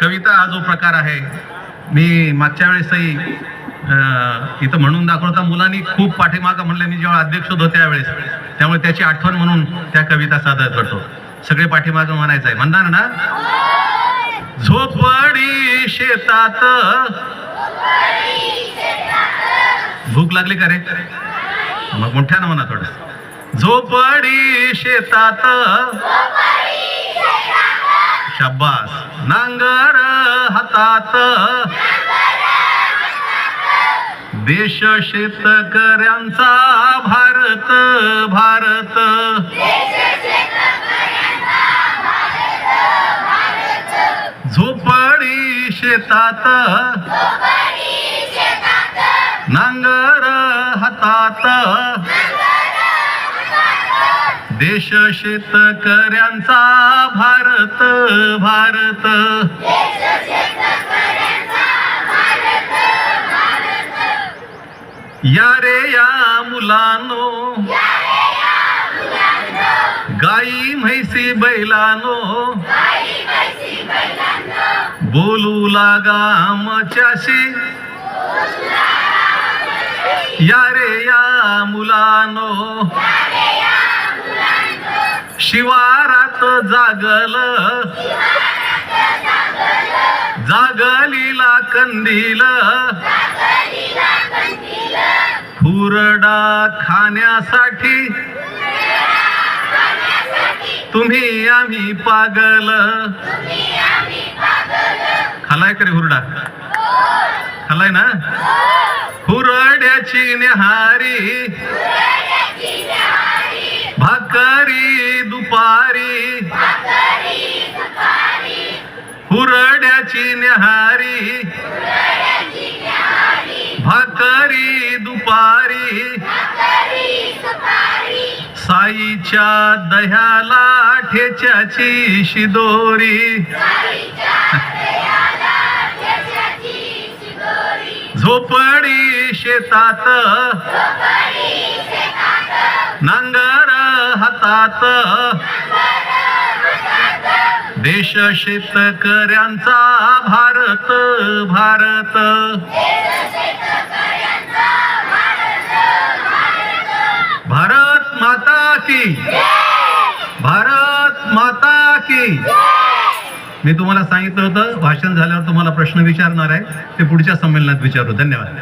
कविता हा जो प्रकार आहे मी मागच्या वेळेसही अं, इथं म्हणून दाखवता मुलांनी खूप पाठीमागं म्हणले मी जेव्हा अध्यक्ष होतो त्यावेळेस. त्यामुळे त्याची आठवण म्हणून त्या कविता सादर करतो. सगळे पाठीमागं म्हणायचं आहे. म्हणणार ना झोपडी शेतात भूक लागली का रे? मग मोठ्यानं म्हणा थोडं. झोपडी शेतात शब्बास. नांगर हातात. देश शेतकऱ्यांचा भारत भारत. झोपडी शेतात. नांगर हातात. देश शेतकऱ्यांचा भारत भारत. या रे या मुलानो. गाई म्हैसी बैलानो. बोलू लागा आमच्याशी. या रे या मुलानो. शिवारात जागल. जागलीला कंदील. हुरडा खाण्यासाठी. तुम्ही आम्ही पागल. खालाय करे हुरडा? खालाय ना? हुरड्याची निहारी. हुरड्याची निहारी भाकरी दुपारी. साईच्या दह्याला ठेच्याची शिदोरी. झोपडी शेतात. नांगर हातात. देश शेतकऱ्यांचा भारत भारत. भारत माता की. भारत माता की. मी तुम्हाला सांगितलं होतं भाषण झाल्यावर तुम्हाला प्रश्न विचारणार आहे ते पुढच्या संमेलनात विचारू. धन्यवाद.